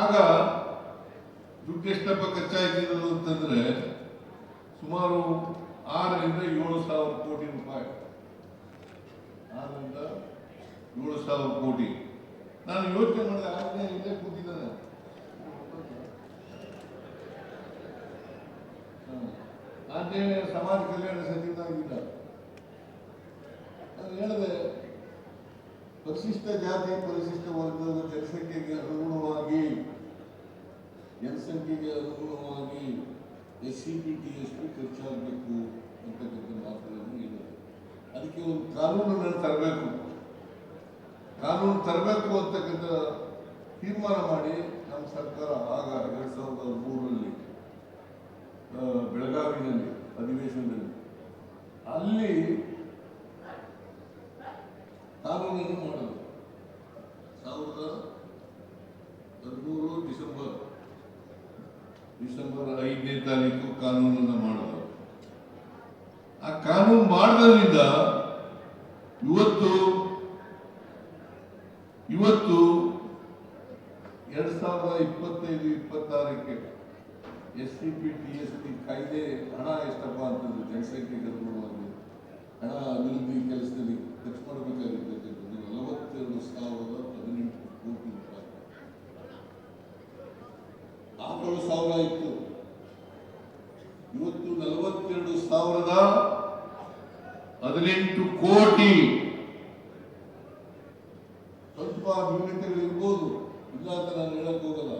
ಆಗ ದುಡ್ಡು ಎಷ್ಟಪ್ಪ ಖರ್ಚಾಯ್ತಿರೋದು ಅಂತಂದ್ರೆ ಸುಮಾರು ಆರರಿಂದ ಏಳು ಸಾವಿರ ಕೋಟಿ ರೂಪಾಯಿ. ಆರರಿಂದ ಏಳು ಸಾವಿರ ಕೋಟಿ. ನಾನು ಯೋಚನೆ ಮಾಡಿದೆ, ಆರನೇ ಇಲ್ಲೇ ಕೂತಿದ್ದಾನೆ. ಆಂಜನೇಯ ಸಮಾಜ ಕಲ್ಯಾಣ ಸಚಿವನಾಗಿದ್ದ. ನಾನು ಹೇಳಿದೆ, ಪರಿಶಿಷ್ಟ ಜಾತಿ, ಪರಿಶಿಷ್ಟ ವರ್ಗದ ಜನಸಂಖ್ಯೆಗೆ ಅನುಗುಣವಾಗಿ ಜನಸಂಖ್ಯೆಗೆ ಅನುಗುಣವಾಗಿ S C B T P ಖರ್ಚಾಗಬೇಕು ಅಂತಕ್ಕಂಥ ಮಾತುಗಳನ್ನು ಇದೆ ಅದಕ್ಕೆ ಒಂದು ಕಾನೂನನ್ನು ತರಬೇಕು. ಕಾನೂನು ತರಬೇಕು ಅಂತಕ್ಕಂಥ ತೀರ್ಮಾನ ಮಾಡಿ ನಮ್ಮ ಸರ್ಕಾರ ಆಗ ಎರಡು ಸಾವಿರದ ಮೂರರಲ್ಲಿ ಬೆಳಗಾವಿನಲ್ಲಿ, ಅಧಿವೇಶನದಲ್ಲಿ ಅಲ್ಲಿ ಕಾನೂನನ್ನು ಮಾಡೋದು ಸಾವಿರದ ಹದಿಮೂರು ಡಿಸೆಂಬರ್ ಡಿಸೆಂಬರ್ ಐದನೇ ತಾರೀಕು ಕಾನೂನನ್ನು ಮಾಡಿದ್ರು. ಆ ಕಾನೂನು ಮಾಡಿದ್ರಿಂದ ಇವತ್ತು ಇವತ್ತು ಎರಡ್ ಸಾವಿರದ ಇಪ್ಪತ್ತೈದು, ಇಪ್ಪತ್ತಾರಕ್ಕೆ S C P T S P ಕಾಯ್ದೆ ಹಣ ಎಷ್ಟಪ್ಪ ಅಂತಂದು ಜನಸಂಖ್ಯೆ ಅನುಗುಣವಾಗಿ ಹಣ ಅಭಿವೃದ್ಧಿ ಕೆಲಸದಲ್ಲಿ ಖರ್ಚು ಮಾಡಬೇಕಾಗಿರ್ತಕ್ಕಂಥದ್ದು ನಲವತ್ತೆರಡು ಸಾವಿರದ ಹದಿನೆಂಟು ಕೋಟಿ ರೂಪಾಯಿ ಆರು ಸಾವಿರ ಇತ್ತು ಇವತ್ತು ನಲವತ್ತೆರಡು ಸಾವಿರದ ಹದಿನೆಂಟು ಕೋಟಿ. ಸ್ವಲ್ಪ ನ್ಯೂನತೆಗಳಿರ್ಬೋದು ಇಲ್ಲ ಅಂತ ನಾನು ಹೇಳಕ್ ಹೋಗಲ್ಲ.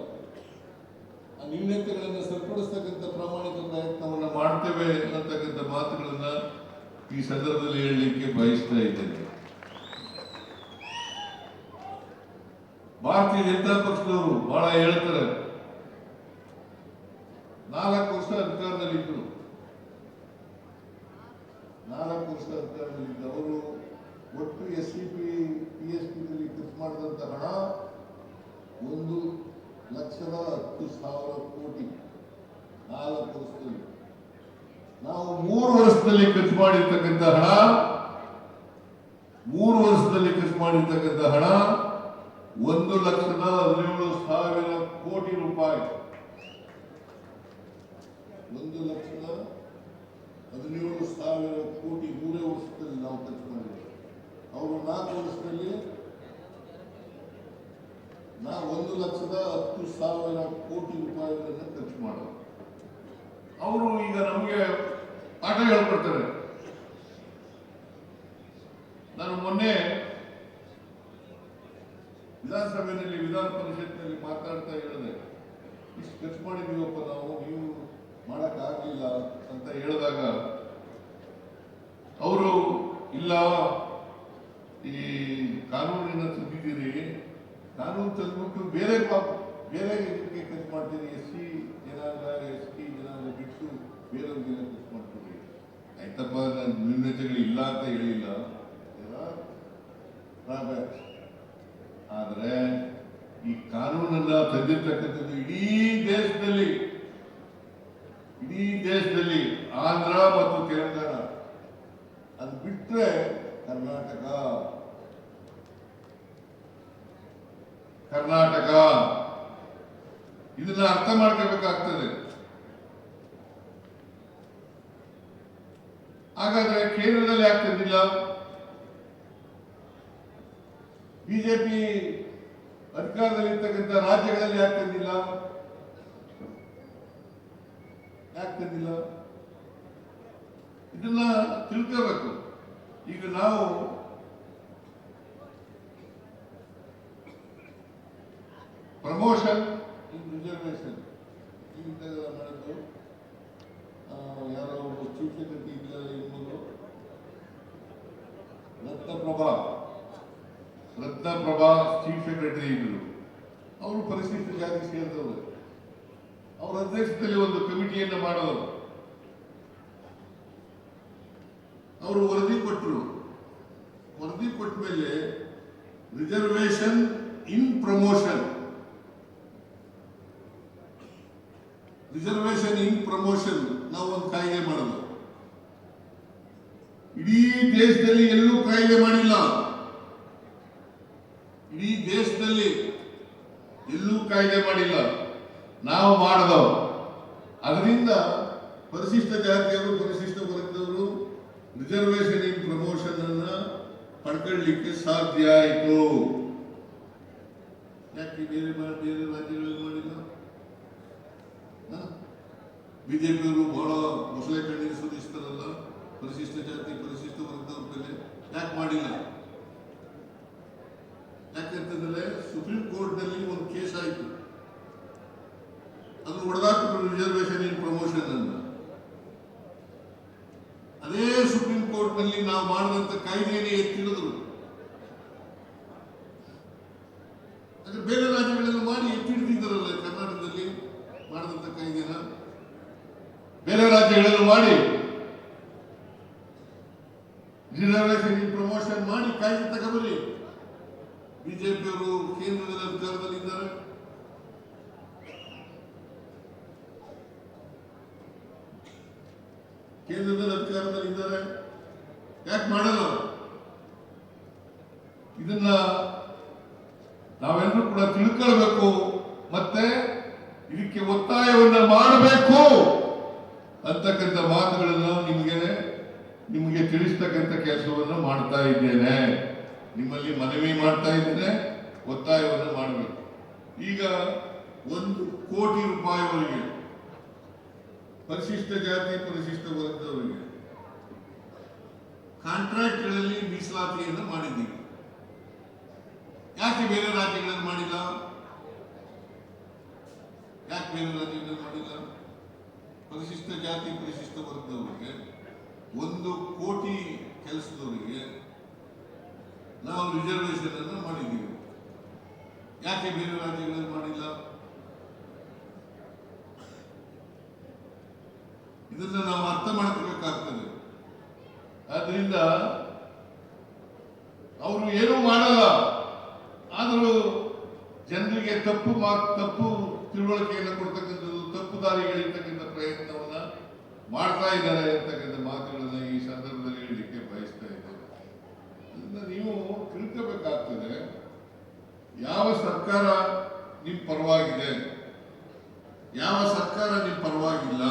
ಆ ನ್ಯೂನತೆಗಳನ್ನು ಸರಿಪಡಿಸ್ತಕ್ಕಂಥ ಪ್ರಾಮಾಣಿಕ ಪ್ರಯತ್ನವನ್ನ ಮಾಡ್ತೇವೆ ಅನ್ನತಕ್ಕಂಥ ಮಾತುಗಳನ್ನ ಈ ಸಂದರ್ಭದಲ್ಲಿ ಹೇಳಲಿಕ್ಕೆ ಬಯಸ್ತಾ ಇದ್ದೇನೆ. ಭಾರತೀಯ ಜನತಾ ಪಕ್ಷದವರು ಬಹಳ ಹೇಳ್ತಾರೆ. ನಾಲ್ಕು ವರ್ಷ ಅಧಿಕಾರದಲ್ಲಿದ್ದರು ವರ್ಷ ಅವರು ಒಟ್ಟು S C P P S ಪಿದಲ್ಲಿ ಖರ್ಚು ಮಾಡಿದಂಥ ಹಣ ಒಂದು ಲಕ್ಷದ ಹತ್ತು ಸಾವಿರ ಕೋಟಿ ನಾಲ್ಕು ವರ್ಷದಲ್ಲಿ. ನಾವು ಮೂರು ವರ್ಷದಲ್ಲಿ ಖರ್ಚು ಮಾಡಿರ್ತಕ್ಕಂಥ ಹಣ, ಮೂರು ವರ್ಷದಲ್ಲಿ ಖರ್ಚು ಮಾಡಿರ್ತಕ್ಕಂಥ ಹಣ ಒಂದು ಲಕ್ಷದ ಹದಿನೇಳು ಸಾವಿರ ಕೋಟಿ ರೂಪಾಯಿ. ಒಂದು ಲಕ್ಷದ ಹದಿನೇಳು ಸಾವಿರ ಕೋಟಿ ಮೂರೇ ವರ್ಷದಲ್ಲಿ ನಾವು ಅವರು ನಾಲ್ಕು ವರ್ಷದಲ್ಲಿ ನಾ ಒಂದು ಲಕ್ಷದ ಹತ್ತು ಸಾವಿರ ಕೋಟಿ ರೂಪಾಯಿಗಳನ್ನು ಖರ್ಚು ಮಾಡೋದು ಅವರು ಈಗ ನಮಗೆ ಪಾಠ ಹೇಳ್ಕೊಡ್ತಾರೆ. ನಾನು ಮೊನ್ನೆ ವಿಧಾನಸಭೆಯಲ್ಲಿ ವಿಧಾನ ಪರಿಷತ್ನಲ್ಲಿ ಮಾತಾಡ್ತಾ ಹೇಳಿದೆ. ಇಷ್ಟು ಖರ್ಚು ಮಾಡಿದೀವಪ್ಪ ನೀವು ಮಾಡಕ್ಕಾಗಲಿಲ್ಲ ಅಂತ ಹೇಳಿದಾಗ ಅವರು, ಇಲ್ಲ, ಈ ಕಾನೂನಿನ ತುಂಬಿದ್ದೀರಿ ಕಾನೂನು ತಂದ್ಬಿಟ್ಟು ಬೇರೆ ಪಾಪ, ಬೇರೆ ಇದಕ್ಕೆ ಖರ್ಚು ಮಾಡ್ತೀರಿ ಎಸ್ ಸಿ ಜನಾಂಗ, ಎಸ್ ಟಿ ಜನಾಂಗ ಬಿಟ್ಟು ಬೇರೆ ಖರ್ಚು ಮಾಡ್ತೀರಿ ಆಯ್ತಪ್ಪ ನನ್ನ ನ್ಯೂನತೆಗಳು ಇಲ್ಲ ಅಂತ ಹೇಳಿಲ್ಲ. ಆದ್ರೆ ಈ ಕಾನೂನನ್ನ ತಂದಿರ್ತಕ್ಕಂಥದ್ದು ಇಡೀ ದೇಶದಲ್ಲಿ ಇಡೀ ದೇಶದಲ್ಲಿ ಆಂಧ್ರ ಮತ್ತು ತೆಲಂಗಾಣ. ಅದು ಬಿಟ್ಟರೆ ಕರ್ನಾಟಕ. ಕರ್ನಾಟಕ. ಇದನ್ನ ಅರ್ಥ ಮಾಡ್ಕೋಬೇಕಾಗ್ತದೆ. ಹಾಗಾದ್ರೆ ಕೇಂದ್ರದಲ್ಲಿ ಯಾಕೆ ತಂದಿಲ್ಲ ಬಿಜೆಪಿ ಅಧಿಕಾರದಲ್ಲಿರ್ತಕ್ಕಂಥ ರಾಜ್ಯಗಳಲ್ಲಿ ಯಾಕೆ ತಂದಿಲ್ಲ ಯಾಕೆ ತಂದಿಲ್ಲ ಇದನ್ನ ತಿಳ್ಕೋಬೇಕು. ಈಗ ನಾವು ಪ್ರಮೋಷನ್ ಇನ್ ಈಗ ನಡೆದು ಆ, ಯಾರೋ ಒಬ್ಬ ಚೀಫ್ ಸೆಕ್ರೆಟರಿ ಇದ್ದಾರೆ ಎಂಬುದು ರತ್ನಪ್ರಭಾ. ರತ್ನಪ್ರಭಾ ಚೀಫ್ ಸೆಕ್ರೆಟರಿ ಇದ್ರು. ಅವರು ಪರಿಸ್ಥಿತಿ ಜಾತಿ ಸೇರಿದವರು. ಅವರ ಅಧ್ಯಕ್ಷತೆಯಲ್ಲಿ ಒಂದು ಕಮಿಟಿಯನ್ನು ಮಾಡೋರು. ಅವರು ವರದಿ ಕೊಟ್ಟರು ವರದಿ ಕೊಟ್ಟ ಮೇಲೆ reservation in promotion. Reservation in promotion ನಾವು ಒಂದು ಕಾಯ್ದೆ ಮಾಡೋದು. ಇಡೀ ದೇಶದಲ್ಲಿ ಎಲ್ಲೂ ಕಾಯ್ದೆ ಮಾಡಿಲ್ಲ. ಇಡೀ ದೇಶದಲ್ಲಿ ಎಲ್ಲೂ ಕಾಯ್ದೆ ಮಾಡಿಲ್ಲ. ನಾವು ಮಾಡಿದವರು ಅದರಿಂದ ಪರಿಶಿಷ್ಟ ಜಾತಿಯವರು, ಪರಿಶಿಷ್ಟ ವರ್ಗದವರು ರಿಸರ್ವೇಷನ್ ಇನ್ ಪ್ರಮೋಷನ್ ಅನ್ನ ಪಡ್ಕೊಳ್ಳಿಕ್ಕೆ ಸಾಧ್ಯ ಆಯಿತು. ಯಾಕೆ ಬೇರೆ ಬೇರೆ ರಾಜ್ಯಗಳಲ್ಲಿ ಮಾಡಿಲ್ಲ? ಬಿಜೆಪಿಯವರು ಬಹಳ ಮೊಸಳೆ ಕಣ್ಣೀರು ಸುರಿಸ್ತಾರಲ್ಲ, ಪರಿಶಿಷ್ಟ ಜಾತಿ, ಪರಿಶಿಷ್ಟ ವರ್ಗದವ್ರ ಮೇಲೆ. ಯಾಕೆ ಮಾಡಿಲ್ಲ? ಯಾಕೆಂತಂದ್ರೆ ಸುಪ್ರೀಂ ಕೋರ್ಟ್ನಲ್ಲಿ ಒಂದು ಕೇಸ್ ಆಯಿತು. ಅದು ಹೊಡೆದಾಕ್ಬಿಟ್ರು ರಿಸರ್ವೇಶನ್ ಇನ್ ಪ್ರಮೋಷನ್ ಅಂತ. ಅದೇ ಸುಪ್ರೀಂ ಕೋರ್ಟ್ನಲ್ಲಿ ನಾವು ಮಾಡಿದಂತ ಕಾಯ್ದೆಯನ್ನು ಎತ್ತಿಡಿದ್ರು ಅಂದ್ರೆ ಬೇರೆ ರಾಜ್ಯಗಳೆಲ್ಲ ಮಾಡಿ ಎತ್ತಿಡ್ತಿದ್ದಾರಲ್ಲ ಕರ್ನಾಟಕದಲ್ಲಿ ಮಾಡಿದಂತ ಕಾಯ್ದೆನ ಬೇರೆ ರಾಜ್ಯಗಳೆಲ್ಲ ಮಾಡಿ ರಿಸರ್ವೇಶನ್ ಇನ್ ಪ್ರಮೋಷನ್ ಮಾಡಿ ಕಾಯ್ದೆ ತಗೊಬರಿ ಬಿಜೆಪಿಯವರು ಕೇಂದ್ರದಲ್ಲಿ ಅಧಿಕಾರದಲ್ಲಿ ಇದ್ದಾರೆ ಕೇಂದ್ರದಲ್ಲಿ ಅಧಿಕಾರದಲ್ಲಿ ಇದ್ದಾರೆ. ಯಾಕೆ ಮಾಡಲ್ಲ ಇದನ್ನ ನಾವೆಲ್ಲರೂ ಕೂಡ ತಿಳ್ಕೊಳ್ಬೇಕು. ಮತ್ತೆ ಇದಕ್ಕೆ ಒತ್ತಾಯವನ್ನ ಮಾಡಬೇಕು ಅಂತಕ್ಕಂಥ ಮಾತುಗಳನ್ನು ನಿಮಗೆ ನಿಮಗೆ ತಿಳಿಸ್ತಕ್ಕಂಥ ಕೆಲಸವನ್ನು ಮಾಡ್ತಾ ಇದ್ದೇನೆ. ನಿಮ್ಮಲ್ಲಿ ಮನವಿ ಮಾಡ್ತಾ ಇದ್ದೇನೆ ಒತ್ತಾಯವನ್ನು ಮಾಡಬೇಕು ಈಗ ಒಂದು ಕೋಟಿ ರೂಪಾಯಿವರೆಗೆ ಪರಿಶಿಷ್ಟ ಜಾತಿ ಪರಿಶಿಷ್ಟ ವರ್ಗದವರಿಗೆ ಕಾಂಟ್ರಾಕ್ಟ್ಗಳಲ್ಲಿ ಮೀಸಲಾತಿಯನ್ನು ಮಾಡಿದ್ದೀವಿ. ಯಾಕೆ ಬೇರೆ ರಾಜ್ಯಗಳನ್ನು ಮಾಡಿಲ್ಲ? ಯಾಕೆ ಬೇರೆ ರಾಜ್ಯಗಳನ್ನು ಮಾಡಿಲ್ಲ? ಪರಿಶಿಷ್ಟ ಜಾತಿ, ಪರಿಶಿಷ್ಟ ವರ್ಗದವರಿಗೆ ಒಂದು ಕೋಟಿ ಕೆಲಸದವರಿಗೆ ನಾವು ರಿಸರ್ವೇಶನ್ ಅನ್ನು ಮಾಡಿದ್ದೀವಿ. ಯಾಕೆ ಬೇರೆ ರಾಜ್ಯಗಳಲ್ಲಿ ಮಾಡಿಲ್ಲ? ಇದನ್ನ ನಾವು ಅರ್ಥ ಮಾಡ್ಕೋಬೇಕಾಗ್ತದೆ. ಆದ್ರಿಂದ ಅವರು ಏನೂ ಮಾಡಲ್ಲ. ಆದರೂ ಜನರಿಗೆ ತಪ್ಪು ಮಾ ತಪ್ಪು ತಿಳುವಳಿಕೆಯನ್ನು ಕೊಡ್ತಕ್ಕಂಥದ್ದು, ತಪ್ಪು ದಾರಿಗಳಿರ್ತಕ್ಕಂಥ ಪ್ರಯತ್ನವನ್ನು ಮಾಡ್ತಾ ಇದ್ದಾರೆ ಅಂತಕ್ಕಂಥ ಮಾತುಗಳನ್ನು ಈ ಸಂದರ್ಭದಲ್ಲಿ ಹೇಳಲಿಕ್ಕೆ ಬಯಸ್ತಾ ಇದ್ದೇನೆ. ಅದನ್ನ ನೀವು ತಿಳ್ಕೋಬೇಕಾಗ್ತದೆ, ಯಾವ ಸರ್ಕಾರ ನಿಮ್ಮ ಪರವಾಗಿದೆ? ಯಾವ ಸರ್ಕಾರ ನಿಮ್ಮ ಪರವಾಗಿಲ್ಲ?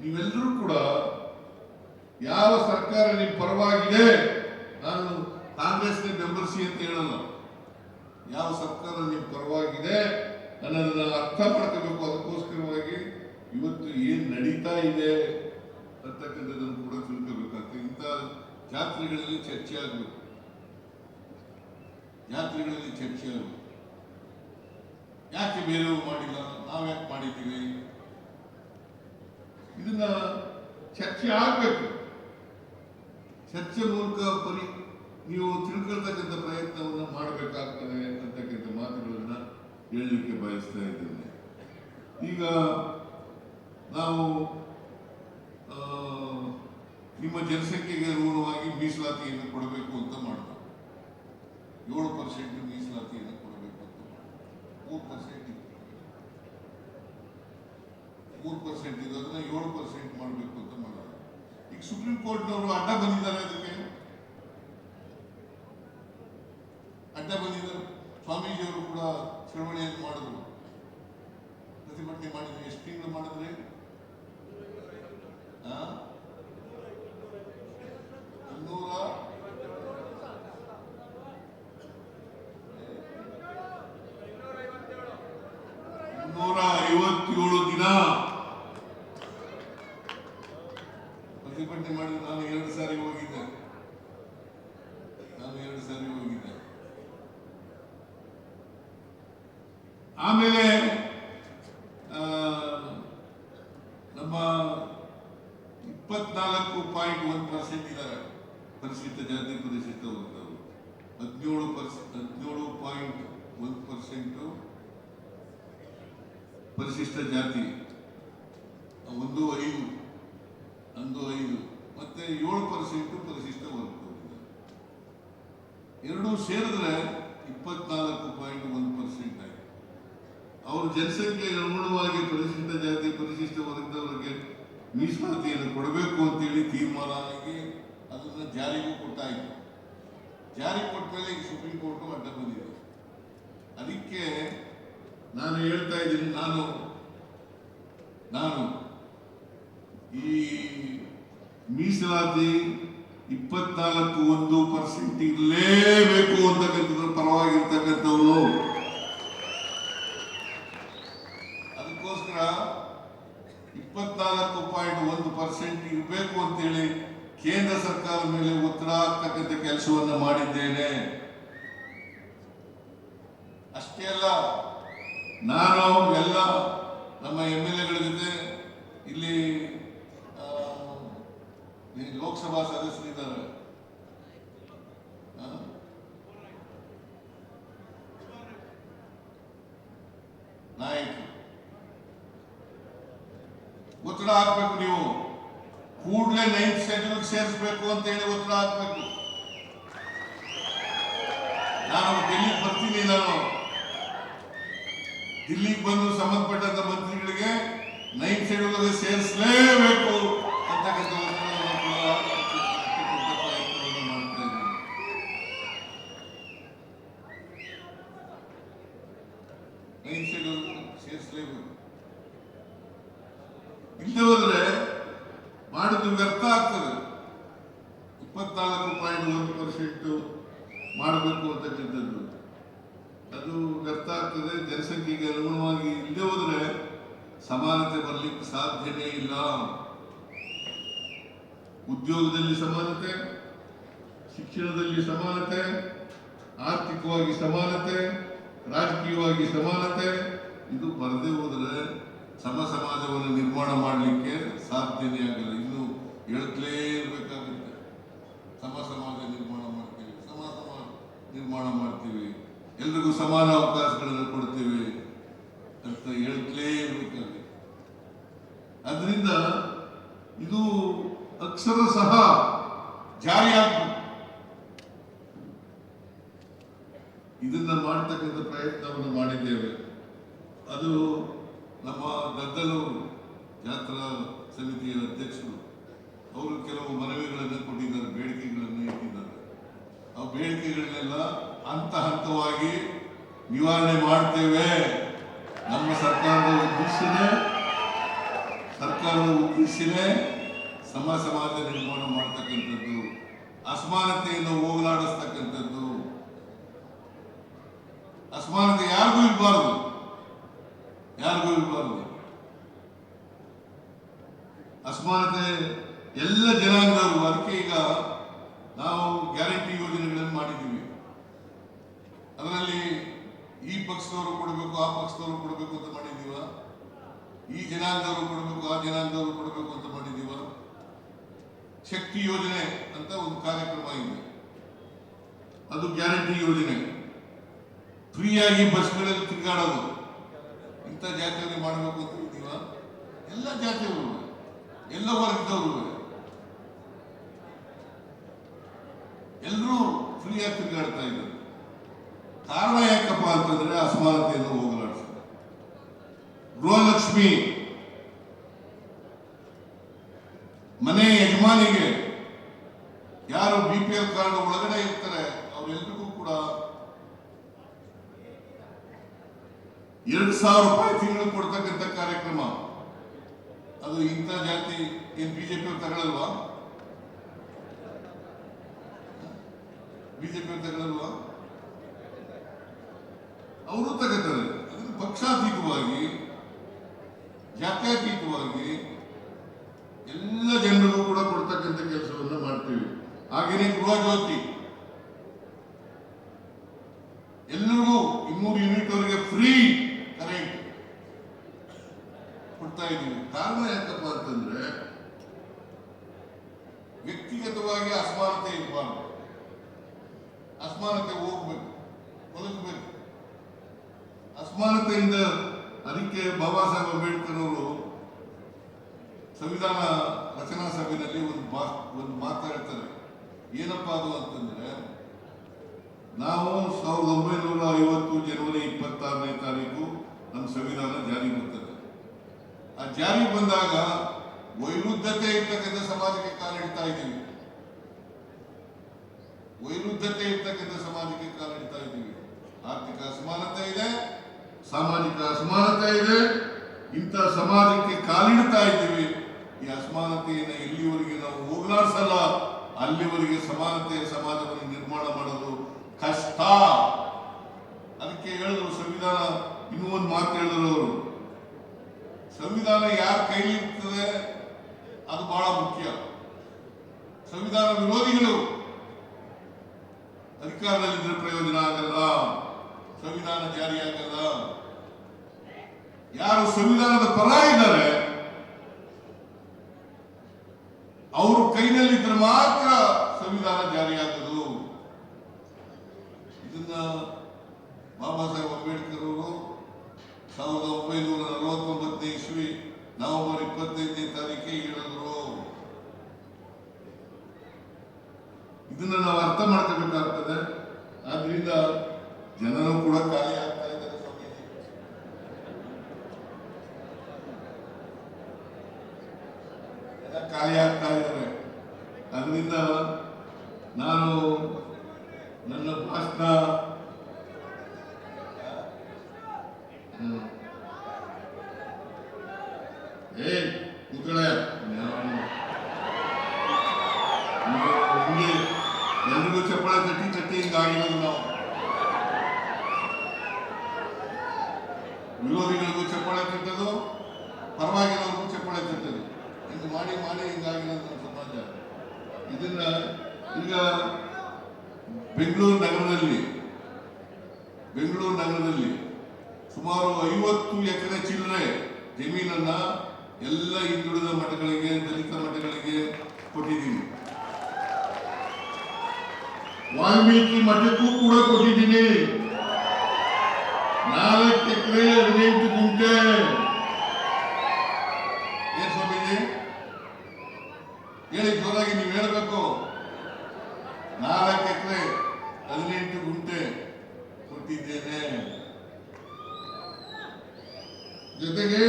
ನೀವೆಲ್ಲರೂ ಕೂಡ ಯಾವ ಸರ್ಕಾರ ನಿಮ್ಮ ಪರವಾಗಿದೆ? ನಾನು ಕಾಂಗ್ರೆಸ್ಗೆ ಬೆಂಬಲಿಸಿ ಅಂತ ಹೇಳಲ್ಲ. ಯಾವ ಸರ್ಕಾರ ನಿಮ್ಮ ಪರವಾಗಿದೆ ಅನ್ನೋದನ್ನ ಅರ್ಥ ಮಾಡ್ಕೋಬೇಕು, ಅದಕ್ಕೋಸ್ಕರವಾಗಿ ಇವತ್ತು ಏನ್ ನಡೀತಾ ಇದೆ ಅಂತಕ್ಕಂಥದ್ದನ್ನು ಕೂಡ ತಿಳ್ಕೋಬೇಕಾಗ್ತದೆ. ಇಂಥ ಜಾತ್ರೆಗಳಲ್ಲಿ ಚರ್ಚೆ ಆಗಬೇಕು. ಜಾತ್ರೆಗಳಲ್ಲಿ ಚರ್ಚೆ ಆಗಬೇಕು. ಯಾಕೆ ಬೇರೆಯವರು ಮಾಡಿಲ್ಲ? ನಾವು ಯಾಕೆ ಮಾಡಿದ್ದೀವಿ? ಇದನ್ನ ಚರ್ಚೆ ಆಗಬೇಕು. ಚರ್ಚೆ ಮೂಲಕ ಪರಿ ನೀವು ತಿಳ್ಕೊಳ್ತಕ್ಕಂಥ ಪ್ರಯತ್ನವನ್ನು ಮಾಡಬೇಕಾಗ್ತದೆ ಅಂತಕ್ಕಂಥ ಮಾತುಗಳನ್ನು ಹೇಳಲಿಕ್ಕೆ ಬಯಸ್ತಾ ಇದ್ದೇನೆ. ಈಗ ನಾವು ನಿಮ್ಮ ಜನಸಂಖ್ಯೆಗೆ ಅನುಗುಣವಾಗಿ ಮೀಸಲಾತಿಯನ್ನು ಕೊಡಬೇಕು ಅಂತ ಮಾಡ್ತಾರೆ ಏಳು ಪರ್ಸೆಂಟ್ ಮೀಸಲಾತಿಯನ್ನು ಕೊಡಬೇಕು ಅಂತ ಮೂರು ಪರ್ಸೆಂಟ್ ಮೂರು ಪರ್ಸೆಂಟ್ ಇದೆ ಅದನ್ನ ಏಳು ಪರ್ಸೆಂಟ್ ಮಾಡಬೇಕು ಅಂತ ಮಾಡೋದು ಈಗ ಸುಪ್ರೀಂ ಕೋರ್ಟ್ನವರು ಅಡ್ಡ ಬಂದಿದ್ದಾರೆ ಅದಕ್ಕೆ ಅಡ್ಡ ಬಂದಿದ್ದಾರೆ ಸ್ವಾಮೀಜಿಯವರು ಕೂಡ ಚಳವಳಿಯನ್ನು ಮಾಡಿದ್ರು ಪ್ರತಿಭಟನೆ ಮಾಡಿದ್ರು ಎಷ್ಟು ತಿಂಗಳು ಮಾಡಿದ್ರಿ ಆ? ಇನ್ನೂರ ಇನ್ನೂರ ಐವತ್ತೇಳು ದಿನ ಪ್ರತಿಭಟನೆ ಮಾಡಿ ನಾನು ಎರಡು ಸಾರಿ ಹೋಗಿದ್ದೆ. ನಾನು ಎರಡು ಸಾರಿ ಹೋಗಿದ್ದೆ. ಆಮೇಲೆ ಆ, ನಮ್ಮ ಇಪ್ಪತ್ನಾಲ್ಕು ಪಾಯಿಂಟ್ ಒನ್ ಪರ್ಸೆಂಟ್ ಇದ್ದಾರೆ ಪರಿಶಿಷ್ಟ ಜಾತಿ ಪರಿಶಿಷ್ಟ ವರ್ಗದವರು ಹದಿನೇಳು ಪರ್ಸ್ ಹದಿನೇಳು ಪಾಯಿಂಟ್ ಒನ್ ಪರ್ಸೆಂಟು ಪರಿಶಿಷ್ಟ ಜಾತಿ ಒಂದು ಐದು ಒಂದು ಐದು ಮತ್ತೆ ಏಳು ಪರ್ಸೆಂಟ್ ಪರಿಶಿಷ್ಟ ವರ್ಗದವರಿದ್ದಾರೆ ಎರಡೂ ಸೇರಿದ್ರೆ ಇಪ್ಪತ್ನಾಲ್ಕು ಪಾಯಿಂಟ್ ಒಂದು ಪರ್ಸೆಂಟ್ ಆಗಿದೆ ಅವರು ಜನಸಂಖ್ಯೆಗೆ ಅನುಗುಣವಾಗಿ ಪರಿಶಿಷ್ಟ ಜಾತಿ ಪರಿಶಿಷ್ಟ ವರ್ಗದವರಿಗೆ ಮೀಸಲಾತಿಯನ್ನು ಕೊಡಬೇಕು ಅಂತೇಳಿ ತೀರ್ಮಾನ ಆಗಿ ಅದನ್ನು ಜಾರಿಗೂ ಕೊಟ್ಟಾಯಿತು. ಜಾರಿ ಕೊಟ್ಟ ಮೇಲೆ ಈಗ ಸುಪ್ರೀಂ ಕೋರ್ಟ್ ಅಡ್ಡ ಬಂದಿದೆ. ಅದಕ್ಕೆ ನಾನು ಹೇಳ್ತಾ ಇದ್ದೀನಿ, ನಾನು ನಾನು ಈ ಮೀಸಲಾತಿ ಇಪ್ಪತ್ನಾಲ್ಕು ಒಂದು ಪರ್ಸೆಂಟ್ ಇರಲೇಬೇಕು ಅಂತಕ್ಕಂಥದ್ರ ಪರವಾಗಿರ್ತಕ್ಕಂಥವ್ರು. ಅದಕ್ಕೋಸ್ಕರ ಇಪ್ಪತ್ನಾಲ್ಕು ಪಾಯಿಂಟ್ ಒಂದು ಪರ್ಸೆಂಟ್ ಇರಬೇಕು ಅಂತೇಳಿ ಕೇಂದ್ರ ಸರ್ಕಾರದ ಮೇಲೆ ಒತ್ತಡ ಆಗ್ತಕ್ಕಂಥ ಕೆಲಸವನ್ನು ಮಾಡಿದ್ದೇನೆ. ಅಷ್ಟೇ ಅಲ್ಲ, ನಾನು ಎಲ್ಲ ನಮ್ಮ ಎಂ ಎಲ್ ಎಗಳ ಜೊತೆ ಇಲ್ಲಿ ಈ ಲೋಕಸಭಾ ಸದಸ್ಯರಿದ್ದಾರೆ? ನಾಯಕರು ಒತ್ತಡ ಹಾಕ್ಬೇಕು ನೀವು. ಕೂಡಲೇ ನೈನ್ ಶೆಡ್ಯೂಲ್ ಸೇರಿಸಬೇಕು ಅಂತ ಹೇಳಿ ಒತ್ತಡ ಹಾಕ್ಬೇಕು. ನಾನು ಡೆಲ್ಲಿಗೆ ಬರ್ತೀನಿ ನಾನು. ದಿಲ್ಲಿಗೆ ಬಂದು ಸಂಬಂಧಪಟ್ಟಂತ ಮಂತ್ರಿಗಳಿಗೆ ನೈನ್ ಶೆಡ್ಯೂಲ್ ಸೇರಿಸಲೇಬೇಕು ಅಂತಕ್ಕಂಥ ಸೇರಿಸಲೇಬೇಕು ಇಲ್ಲದೆ ಹೋದ್ರೆ ಮಾಡಿದ್ದು ವ್ಯರ್ಥ ಆಗ್ತದೆ. ಇಪ್ಪತ್ನಾಲ್ಕು ಪಾಯಿಂಟ್ ಒಂದು ಪರ್ಸೆಂಟ್ ಮಾಡಬೇಕು ಅದು ವ್ಯರ್ಥ ಆಗ್ತದೆ. ಜನಸಂಖ್ಯೆಗೆ ಅನುಗುಣವಾಗಿ ಇಲ್ಲದೆ ಹೋದ್ರೆ ಸಮಾನತೆ ಬರಲಿಕ್ಕೆ ಸಾಧ್ಯನೇ ಇಲ್ಲ. ಉದ್ಯೋಗದಲ್ಲಿ ಸಮಾನತೆ, ಶಿಕ್ಷಣದಲ್ಲಿ ಸಮಾನತೆ, ಆರ್ಥಿಕವಾಗಿ ಸಮಾನತೆ, ರಾಜಕೀಯವಾಗಿ ಸಮಾನತೆ, ಇದು ಬರದೇ ಹೋದರೆ ಸಮ ಸಮಾಜವನ್ನು ನಿರ್ಮಾಣ ಮಾಡಲಿಕ್ಕೆ ಸಾಧ್ಯನೇ ಆಗಲ್ಲ. ಇನ್ನು ಹೇಳುತ್ತಲೇ ಇರಬೇಕಾಗುತ್ತೆ. ಸಮ ಸಮಾಜ ನಿರ್ಮಾಣ ಮಾಡ್ತೀವಿ ಸಮ ಸಮಾಜ ನಿರ್ಮಾಣ ಮಾಡ್ತೀವಿ. ಎಲ್ರಿಗೂ ಸಮಾನ ಅವಕಾಶಗಳನ್ನು ಕೊಡ್ತೀವಿ ಅಂತ ಹೇಳ್ತಲೇ ಇರಬೇಕಾಗುತ್ತೆ. ಅದರಿಂದ ಇದು ಅಕ್ಷರ ಸಹ ಜಾರಿಯಾಗಬೇಕು ಇದನ್ನ ಮಾಡ್ತಕ್ಕಂಥ ಪ್ರಯತ್ನವನ್ನು ಮಾಡಿದ್ದೇವೆ. ಅದು ನಮ್ಮ ಗದ್ದಲವರು ಜಾತ್ರಾ ಸಮಿತಿಯ ಅಧ್ಯಕ್ಷರು, ಅವರು ಕೆಲವು ಮನವಿಗಳನ್ನು ಕೊಟ್ಟಿದ್ದಾರೆ, ಬೇಡಿಕೆಗಳನ್ನು ಇಟ್ಟಿದ್ದಾರೆ. ಆ ಬೇಡಿಕೆಗಳನ್ನೆಲ್ಲ ಹಂತ ಹಂತವಾಗಿ ನಿವಾರಣೆ ಮಾಡ್ತೇವೆ. ನಮ್ಮ ಸರ್ಕಾರದ ಉದ್ದೇಶನೇ ಸರ್ಕಾರದ ಉದ್ದೇಶನೇ ಸಮ ಸಮಾಜ ನಿರ್ಮಾಣ ಮಾಡ್ತಕ್ಕಂಥದ್ದು ಅಸಮಾನತೆಯನ್ನು ಹೋಗಲಾಡಿಸ್ತಕ್ಕಂಥದ್ದು, ಅಸಮಾನತೆ ಯಾರಿಗೂ ಇರಬಾರದು ಯಾರಿಗೂ ಇರಬಾರದು ಅಸಮಾನತೆ ಎಲ್ಲ ಜನಾಂಗದವರು ಅದಕ್ಕೆ ಈಗ ನಾವು ಗ್ಯಾರಂಟಿ ಯೋಜನೆಗಳನ್ನು ಮಾಡಿದ್ದೀವಿ. ಅದರಲ್ಲಿ ಈ ಪಕ್ಷದವರು ಕೊಡಬೇಕು, ಆ ಪಕ್ಷದವರು ಕೊಡಬೇಕು ಅಂತ ಮಾಡಿದ್ದೀವ? ಈ ಜನಾಂಗದವರು ಕೊಡಬೇಕು, ಆ ಜನಾಂಗದವರು ಕೊಡಬೇಕು ಅಂತ ಶಕ್ತಿ ಯೋಜನೆ ಅಂತ ಒಂದು ಕಾರ್ಯಕ್ರಮ ಇದೆ. ಅದು ಗ್ಯಾರಂಟಿ ಯೋಜನೆ. ಫ್ರೀಯಾಗಿ ಬಸ್ಗಳಲ್ಲಿ ತಿರುಗಾಡೋದು. ಇಂಥ ಜಾತ್ರೆ ಮಾಡಬೇಕು ಅಂತ ಇದ್ದೀವ? ಎಲ್ಲ ಜಾತಿಯವರು ಎಲ್ಲ ವರ್ಗದವರು ಎಲ್ಲರೂ ಫ್ರೀಯಾಗಿ ತಿರುಗಾಡ್ತಾ ಇದ್ದರು. ಕಾರಣ ಯಾಕಪ್ಪ ಅಂತಂದ್ರೆ ಅಸಮಾನತೆಯನ್ನು ಹೋಗಲಾಡಿಸ ಗೃಹಲಕ್ಷ್ಮಿ ಮನೆ ಯಜಮಾನಿಗೆ ಯಾರು ಬಿ ಪಿ ಎಲ್ ಕಾರ್ಡ್ ಒಳಗಡೆ ಇರ್ತಾರೆ ಅವರೆಲ್ಲರಿಗೂ ಕೂಡ ಎರಡು ಸಾವಿರ ರೂಪಾಯಿ ತಿಂಗಳು ಕೊಡ್ತಕ್ಕಂಥ ಕಾರ್ಯಕ್ರಮ. ಅದು ಇಂಥ ಜಾತಿ ಏನ್ ಬಿಜೆಪಿ ತಗೊಳ್ಳಲ್ವಾ ಬಿಜೆಪಿ ತಗೊಳ್ಳಲ್ವಾ ಅವರು ತಗೋತಾರೆ. ಅದನ್ನು ಪಕ್ಷಾತೀತವಾಗಿ ಜಾತ್ಯತೀತವಾಗಿ ಎಲ್ಲ ಜನರಿಗೂ ಕೂಡ ಕೊಡ್ತಕ್ಕಂಥ ಕೆಲಸವನ್ನ ಮಾಡ್ತೀವಿ ಹಾಗೇನೆ ಗೃಹ ಜ್ಯೋತಿ ಎಲ್ಲರಿಗೂ ಇನ್ನೂರು ಯೂನಿಟ್ ವರೆಗೆ ಫ್ರೀ ಕರೆಂಟ್ ಕೊಡ್ತಾ ಇದ್ದೀವಿ ಕಾರಣ ಯಾಕಪ್ಪ ಅಂತಂದ್ರೆ ವ್ಯಕ್ತಿಗತವಾಗಿ ಅಸಮಾನತೆ ಇರಬಾರ್ದು ಅಸಮಾನತೆ ಹೋಗ್ಬೇಕು ತೊಲಗಬೇಕು ಅಸಮಾನತೆಯಿಂದ ಅದಕ್ಕೆ ಬಾಬಾ ಸಾಹೇಬ್ ಅಂಬೇಡ್ಕರ್ ಅವರು ಸಂವಿಧಾನ ರಚನಾ ಸಭೆಯಲ್ಲಿ ಒಂದು ಮಾ, ಒಂದು ಮಾತಾಡ್ತಾರೆ ಏನಪ್ಪ ಅದು ಅಂತಂದ್ರೆ, ನಾವು ಸಾವಿರದ ಒಂಬೈನೂರ ಐವತ್ತು ಜನವರಿ ಇಪ್ಪತ್ತಾರನೇ ತಾರೀಕು ನಮ್ಮ ಸಂವಿಧಾನ ಜಾರಿ ಬರ್ತದೆ. ಆ ಜಾರಿ ಬಂದಾಗ ವೈರುದ್ಧತೆ ಇರ್ತಕ್ಕಂಥ ಸಮಾಜಕ್ಕೆ ಕಾಲಿಡ್ತಾ ಇದ್ದೀವಿ. ವೈರುದ್ಧತೆ ಇರ್ತಕ್ಕಂಥ ಸಮಾಜಕ್ಕೆ ಕಾಲಿಡ್ತಾ ಇದ್ದೀವಿ. ಆರ್ಥಿಕ ಅಸಮಾನತೆ ಇದೆ, ಸಾಮಾಜಿಕ ಅಸಮಾನತೆ ಇದೆ, ಇಂಥ ಸಮಾಜಕ್ಕೆ ಕಾಲಿಡ್ತಾ ಇದ್ದೀವಿ. ಈ ಅಸಮಾನತೆಯನ್ನು ಎಲ್ಲಿವರೆಗೆ ನಾವು ಹೋಗ್ಲಾಡ್ಸಲ್ಲ ಅಲ್ಲಿವರೆಗೆ ಸಮಾನತೆಯ ಸಮಾಜವನ್ನು ನಿರ್ಮಾಣ ಮಾಡೋದು ಕಷ್ಟ ಅದಕ್ಕೆ ಹೇಳಿದ್ರು ಸಂವಿಧಾನ ಇನ್ನೂ ಒಂದು ಮಾತು ಹೇಳಿದ್ರು ಅವರು ಸಂವಿಧಾನ ಯಾರ ಕೈಲಿ ಇರ್ತದೆ ಅದು ಬಹಳ ಮುಖ್ಯ ಸಂವಿಧಾನ ವಿರೋಧಿಗಳು ಅಧಿಕಾರದಲ್ಲಿದ್ರೆ ಪ್ರಯೋಜನ ಆಗಲ್ಲ ಸಂವಿಧಾನ ಜಾರಿಯಾಗಲ್ಲ ಯಾರು ಸಂವಿಧಾನದ ಪರ ಇದ್ದಾರೆ ಅವರು ಕೈನಲ್ಲಿದ್ರೆ ಮಾತ್ರ ಸಂವಿಧಾನ ಜಾರಿಯಾಗದು ಇದನ್ನ ಬಾಬಾ ಸಾಹೇಬ್ ಅಂಬೇಡ್ಕರ್ ಅವರು ಸಾವಿರದ ಒಂಬೈನೂರ ನಲವತ್ತೊಂಬತ್ತನೇ ಇಸ್ವಿ ನವೆಂಬರ್ ಇಪ್ಪತ್ತೈದನೇ ತನಿಖೆ ಹೇಳಿದ್ರು. ಇದನ್ನ ನಾವು ಅರ್ಥ ಮಾಡ್ಕೋಬೇಕಾಗ್ತದೆ. ಆದ್ರಿಂದ ಜನರು ಕೂಡ ಖಾಲಿ ಆಗ್ತಾ ಇದ್ದಾರೆ ಸ್ವಾಮೀಜಿ ಜನ ಖಾಲಿ ಆಗ್ತಾ ಇದ್ದಾರೆ ಅದರಿಂದ ನಾನು ನನ್ನ ಭಾಷಣ ಹ್ಮ್. ಏ ಕೂತ್ಕೊಳ್ಳೆ ನಾನು ಹಿಂಗೆ ಎಲ್ರಿಗೂ ಚಪ್ಪಳ ಚಟ್ಟಿ ತಟ್ಟಿ ಹಿಂಗಾಗಿರೋದು ನಾವು. ವಿರೋಧಿಗಳಿಗೂ ಚಪ್ಪಳ ಕಟ್ಟದು ಪರವಾಗಿರೋರ್ಗೂ ಚಪ್ಪಳ ಕಟ್ಟದು ಹಿಂಗೆ ಮಾಡಿ ಮಾಡಿ ಹಿಂಗಾಗಿರೋದು ಸಮಾಜ. ಇದನ್ನ ಈಗ ಬೆಂಗಳೂರು ನಗರದಲ್ಲಿ ಬೆಂಗಳೂರು ನಗರದಲ್ಲಿ ಸುಮಾರು ಐವತ್ತು ಎಕರೆ ಚಿಲ್ಲರೆ ಜಮೀನನ್ನ ಎಲ್ಲ ಹಿಂದುಳಿದ ಮಠಗಳಿಗೆ, ದಲಿತ ಮಠಗಳಿಗೆ ಕೊಟ್ಟಿದ್ದೀನಿ. ವಾಲ್ಮೀಕಿ ಮಠಕ್ಕೂ ಕೂಡ ಕೊಟ್ಟಿದ್ದೀನಿ. ನಾಲ್ಕು ಎಕರೆ ಹದಿನೆಂಟು ಗುಂಟೆ. ಏನ್ ಸ್ವಾಮೀಜಿ? ಹೇಳಿ, ಜೋರಾಗಿ ನೀವು ಹೇಳಬೇಕು. ನಾಲ್ಕು ಎಕರೆ ಹದಿನೆಂಟು ಗುಂಟೆ ಕೊಟ್ಟಿದ್ದೇನೆ. ಜೊತೆಗೆ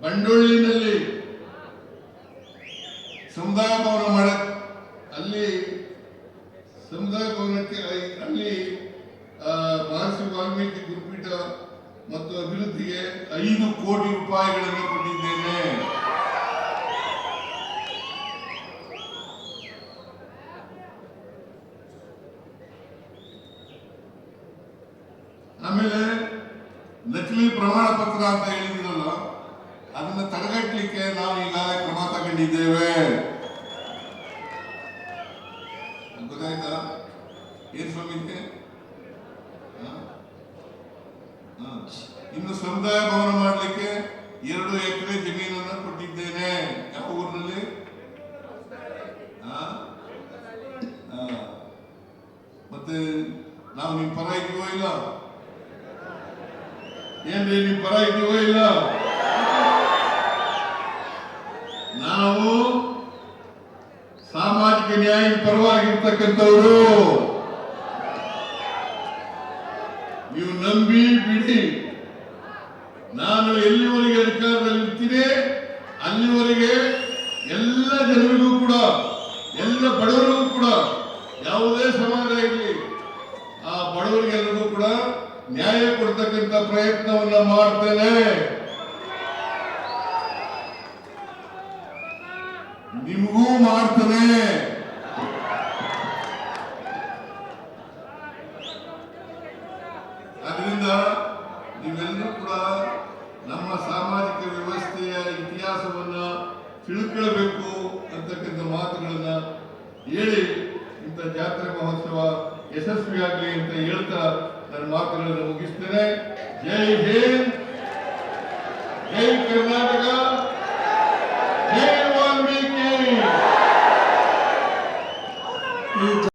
ಬಂಡೋಳಿನಲ್ಲಿ ಸಮುದಾಯ ಭವನ ಮಾಡ ಅಲ್ಲಿ ಸಮುದಾಯ ಭವನಕ್ಕೆ ಐ- ಅಲ್ಲಿ ಆ, ಮಹರ್ಷಿ ವಾಲ್ಮೀಕಿ ಗುರುಪೀಠ ಮತ್ತು ಅಭಿವೃದ್ಧಿಗೆ ಐದು ಕೋಟಿ ರೂಪಾಯಿಗಳನ್ನು ಕೊಟ್ಟಿದ್ದೇನೆ ಆಮೇಲೆ ನಕಲಿ ಪ್ರಮಾಣ ಪತ್ರ ಅಂತ ಹೇಳಿದ್ರಲ್ಲ, ಅದನ್ನ ತಡೆಗಟ್ಟಲಿಕ್ಕೆ ನಾವು ಈಗಾಗಲೇ ಕ್ರಮ ತಗೊಂಡಿದ್ದೇವೆ. ಗೊತ್ತಾಯ್ತಾ? ಏನ್. ಇನ್ನು ಸಮುದಾಯ ಭವನ ಮಾಡಲಿಕ್ಕೆ ಎರಡು ಎಕರೆ ಜಮೀನನ್ನು ಕೊಟ್ಟಿದ್ದೇನೆ. ಯಾವ ಊರಿನಲ್ಲಿ. ಮತ್ತೆ ನಾವು ನಿಮ್ ಪರ ಇಲ್ಲ? ಏನ್ರಿ ನಿಮ್ ಪರ ಇದೀವೋ ಇಲ್ಲ ನಾವು ಸಾಮಾಜಿಕ ನ್ಯಾಯದ ಪರವಾಗಿರ್ತಕ್ಕಂಥವರು ನೀವು ನಂಬಿ ಬಿಡಿ ನಾನು ಎಲ್ಲಿವರೆಗೆ ಅಧಿಕಾರದಲ್ಲಿ ಇರ್ತೀನಿ ಅಲ್ಲಿವರೆಗೆ ಎಲ್ಲ ಜನರಿಗೂ ಕೂಡ ಎಲ್ಲ ಬಡವರಿಗೂ ಕೂಡ ಯಾವುದೇ ಸಮಾಜ ಇರಲಿ ಆ ಬಡವರಿಗೆಲ್ಲರಿಗೂ ಕೂಡ ನ್ಯಾಯ ಕೊಡ್ತಕ್ಕಂಥ ಪ್ರಯತ್ನವನ್ನ ಮಾಡ್ತೇನೆ ನಿಮಗೂ ಮಾಡ್ತೇನೆ.